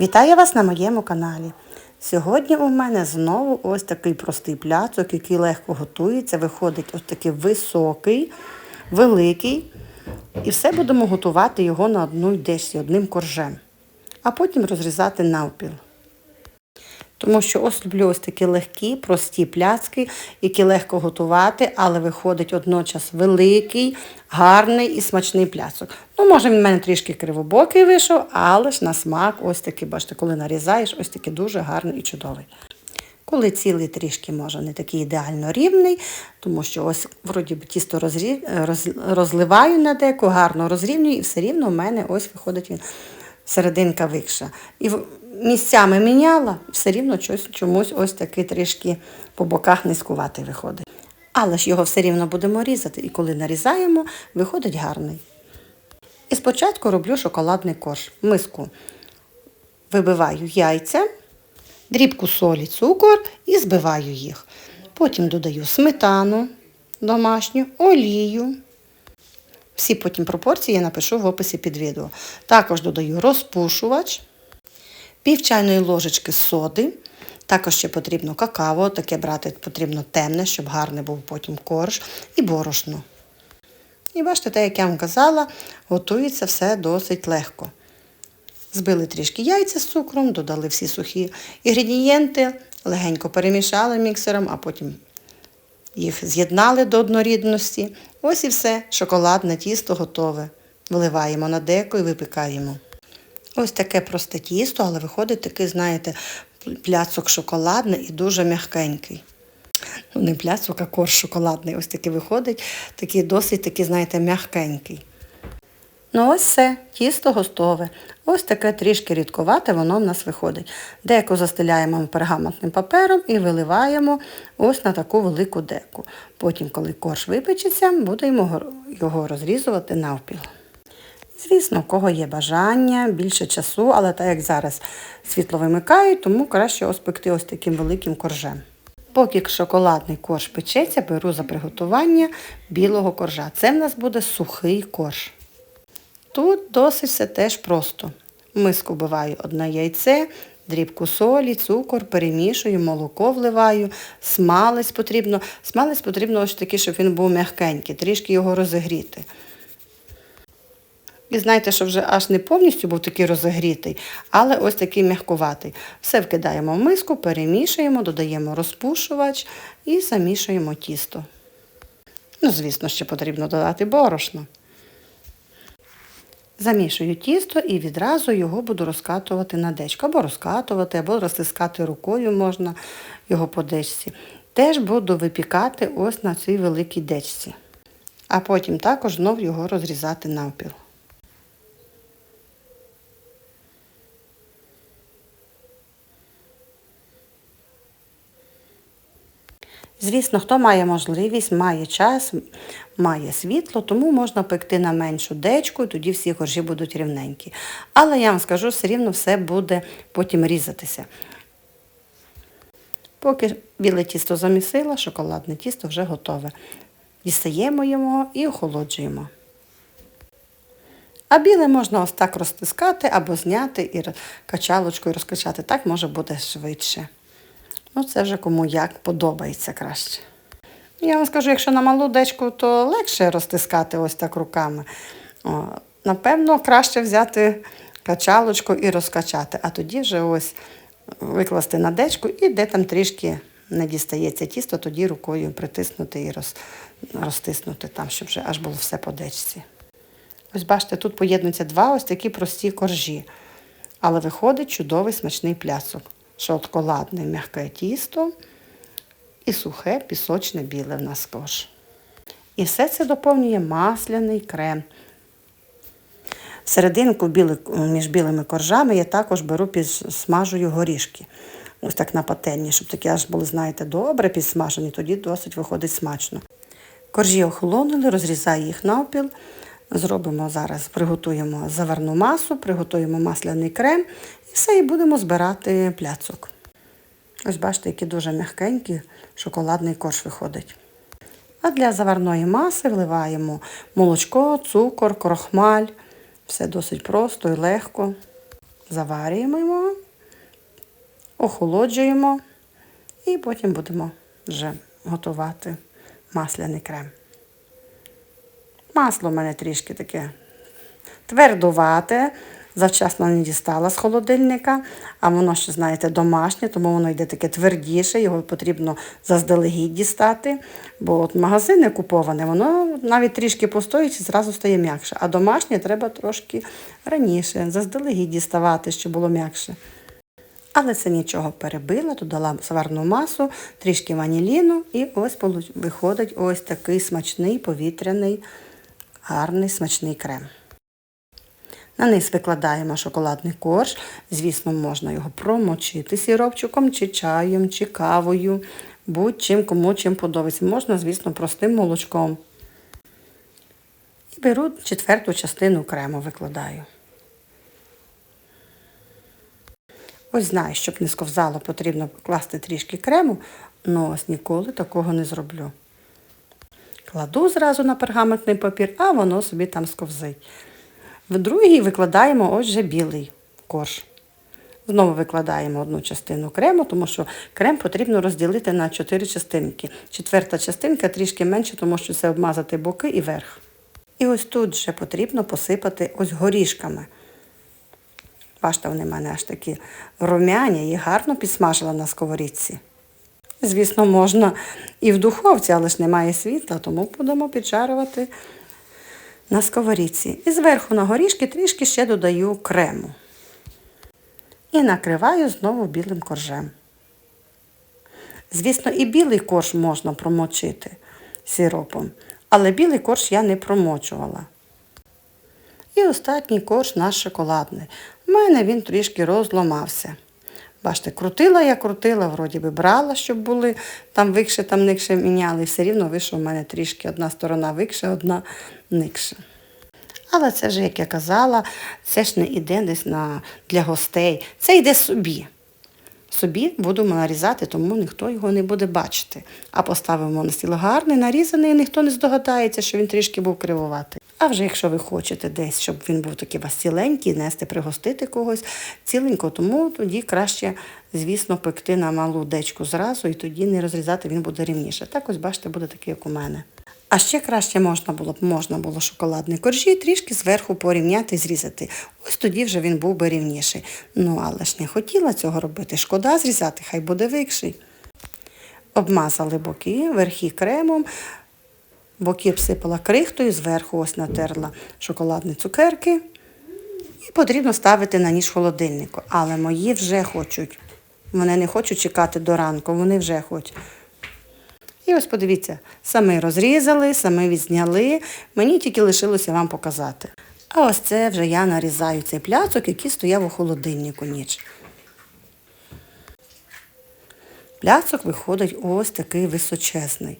Вітаю вас на моєму каналі. Сьогодні у мене знову ось такий простий пляцок, який легко готується. Виходить ось такий високий, великий. І все будемо готувати його на одну дешці, одним коржем. А потім розрізати навпіл. Тому що ось люблю ось такі легкі, прості пляцки, які легко готувати, але виходить одночас великий, гарний і смачний пляцок. Ну, може, він в мене трішки кривобокий вийшов, але ж на смак ось такий, бачите, коли нарізаєш, ось такий дуже гарний і чудовий. Коли цілий трішки може не такий ідеально рівний, тому що ось вроді тісто розрі... роз... розливаю на деку, гарно розрівнюю, і все рівно в мене ось виходить він серединка викша. І місцями міняла, все рівно щось, чомусь ось такий трішки по боках низькуватий виходить. Але ж його все рівно будемо різати, і коли нарізаємо, виходить гарний. І спочатку роблю шоколадний корж. Миску вибиваю яйця, дрібку солі, цукор і збиваю їх. Потім додаю сметану домашню, олію. Всі потім пропорції я напишу в описі під відео. Також додаю розпушувач, пів чайної ложечки соди. Також ще потрібно какао, таке брати потрібно темне, щоб гарний був потім корж, і борошно. І бачите, так як я вам казала, готується все досить легко. Збили трішки яйця з цукром, додали всі сухі інгредієнти, легенько перемішали міксером, а потім їх з'єднали до однорідності. Ось і все, шоколадне тісто готове. Виливаємо на деко і випікаємо. Ось таке просте тісто, але виходить такий, знаєте, пляцок шоколадний і дуже м'якенький. Ну, не пляцок, а корж шоколадний. Ось такий виходить, такий досить такий, знаєте, м'якенький. Ну ось все, тісто готове. Ось таке трішки рідковате воно в нас виходить. Деко застеляємо пергаментним папером і виливаємо ось на таку велику деку. Потім, коли корж випечеться, будемо його розрізувати навпіл. Звісно, у кого є бажання, більше часу, але так як зараз світло вимикають, тому краще ось пекти ось таким великим коржем. Поки шоколадний корж печеться, беру за приготування білого коржа. Це в нас буде сухий корж. Тут досить все теж просто. В миску вбиваю одне яйце, дрібку солі, цукор, перемішую, молоко вливаю, смалець потрібно. Смалець потрібно ось такий, щоб він був м'якенький, трішки його розігріти. І знаєте, що вже аж не повністю був такий розігрітий, але ось такий м'якуватий. Все вкидаємо в миску, перемішуємо, додаємо розпушувач і замішуємо тісто. Ну, звісно, ще потрібно додати борошно. Замішую тісто і відразу його буду розкатувати на дечку. Або розкатувати, або розтискати рукою можна його по дечці. Теж буду випікати ось на цій великій дечці. А потім також знов його розрізати навпіл. Звісно, хто має можливість, має час, має світло, тому можна пекти на меншу дечку, і тоді всі коржі будуть рівненькі. Але я вам скажу, все рівно все буде потім різатися. Поки біле тісто замісила, шоколадне тісто вже готове. Дістаємо його і охолоджуємо. А біле можна ось так розтискати або зняти і качалочкою розкачати. Так може буде швидше. Ну, це вже кому як подобається краще. Я вам скажу, якщо на малу дечку, то легше розтискати ось так руками. О, напевно, краще взяти качалочку і розкачати, а тоді вже ось викласти на дечку і де там трішки не дістається тісто, тоді рукою притиснути і роз, розтиснути там, щоб вже аж було все по дечці. Ось бачите, тут поєднуються два ось такі прості коржі. Але виходить чудовий смачний пляцок. Шоколадне м'яке тісто і сухе пісочне біле в нас корж. І все це доповнює масляний крем. Серединку між білими коржами я також беру підсмажую горішки. Ось так на пательні, щоб такі аж були, знаєте, добре підсмажені, тоді досить виходить смачно. Коржі охолонули, розрізаю їх навпіл. Зробимо зараз, приготуємо заварну масу, приготуємо масляний крем і все, і будемо збирати пляцок. Ось бачите, який дуже м'якенький шоколадний корж виходить. А для заварної маси вливаємо молочко, цукор, крохмаль. Все досить просто і легко. Заварюємо його, охолоджуємо і потім будемо вже готувати масляний крем. Масло в мене трішки таке твердувате, завчасно не дістала з холодильника, а воно ще, знаєте, домашнє, тому воно йде таке твердіше, його потрібно заздалегідь дістати. Бо от магазине куповане, воно навіть трішки постоїть і зразу стає м'якше. А домашнє треба трошки раніше, заздалегідь діставати, щоб було м'якше. Але це нічого перебила, додала сварну масу, трішки ваніліну, і ось виходить ось такий смачний повітряний, гарний смачний крем. На низ викладаємо шоколадний корж. Звісно, можна його промочити сіропчиком, чи чаєм, чи кавою, будь-чим, кому чим подобається. Можна, звісно, простим молочком. І беру четверту частину крему, викладаю. Ось знаю, щоб не сковзало, потрібно класти трішки крему, але ніколи такого не зроблю. Кладу зразу на пергаментний папір, а воно собі там сковзить. В другій викладаємо ось же білий корж. Знову викладаємо одну частину крему, тому що крем потрібно розділити на чотири частинки. Четверта частинка трішки менше, тому що це обмазати боки і верх. І ось тут же потрібно посипати ось горішками. Бачите, вони в мене аж такі румяні і гарно підсмажила на сковорідці. Звісно, можна і в духовці, але ж немає світла, тому будемо піджарювати на сковорідці. І зверху на горішки трішки ще додаю крему. І накриваю знову білим коржем. Звісно, і білий корж можна промочити сиропом, але білий корж я не промочувала. І останній корж наш шоколадний. У мене він трішки розломався. Бачите, крутила я крутила, вроді би брала, щоб були там викше, там никше міняли. І все рівно вийшов у мене трішки одна сторона викше, одна никше. Але це ж, як я казала, це ж не йде десь на, для гостей. Це йде собі. Собі будемо нарізати, тому ніхто його не буде бачити. А поставимо на стіл гарний, нарізаний, і ніхто не здогадається, що він трішки був кривуватий. А вже якщо ви хочете десь, щоб він був такий вас ціленький, нести, пригостити когось ціленько, тому тоді краще, звісно, пекти на малу дечку зразу і тоді не розрізати, він буде рівніше. Так ось, бачите, буде такий, як у мене. А ще краще можна було б можна було шоколадний коржі трішки зверху порівняти і зрізати. Ось тоді вже він був би рівніший. Ну, але ж не хотіла цього робити. Шкода зрізати, хай буде викший. Обмазали боки, верхи кремом, боки обсипала крихтою, зверху ось натерла шоколадні цукерки. І потрібно ставити на ніж холодильнику. Але мої вже хочуть. Вони не хочуть чекати до ранку, вони вже хочуть. І ось подивіться, саме розрізали, саме відзняли. Мені тільки лишилося вам показати. А ось це вже я нарізаю цей пляцок, який стояв у холодильнику ніч. Пляцок виходить ось такий височезний,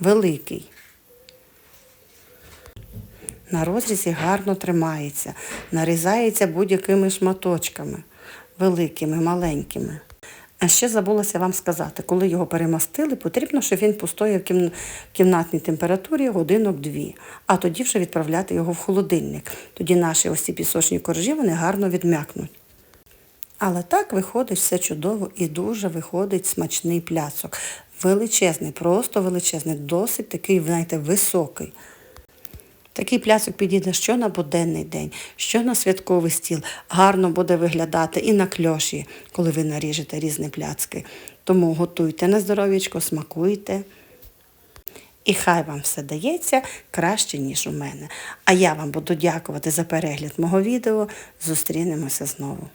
великий. На розрізі гарно тримається, нарізається будь-якими шматочками, великими, маленькими. А ще забулася вам сказати, коли його перемастили, потрібно, щоб він постояв в кімнатній температурі годинок-дві, а тоді вже відправляти його в холодильник. Тоді наші ось ці пісочні коржі вони гарно відм'якнуть. Але так виходить все чудово і дуже виходить смачний пляцок. Величезний, просто величезний, досить такий, знаєте, високий. Такий плясок підійде що на буденний день, що на святковий стіл. Гарно буде виглядати і на кльоші, коли ви наріжете різні пляцки. Тому готуйте на здоров'ячко, смакуйте. І хай вам все дається краще, ніж у мене. А я вам буду дякувати за перегляд мого відео. Зустрінемося знову.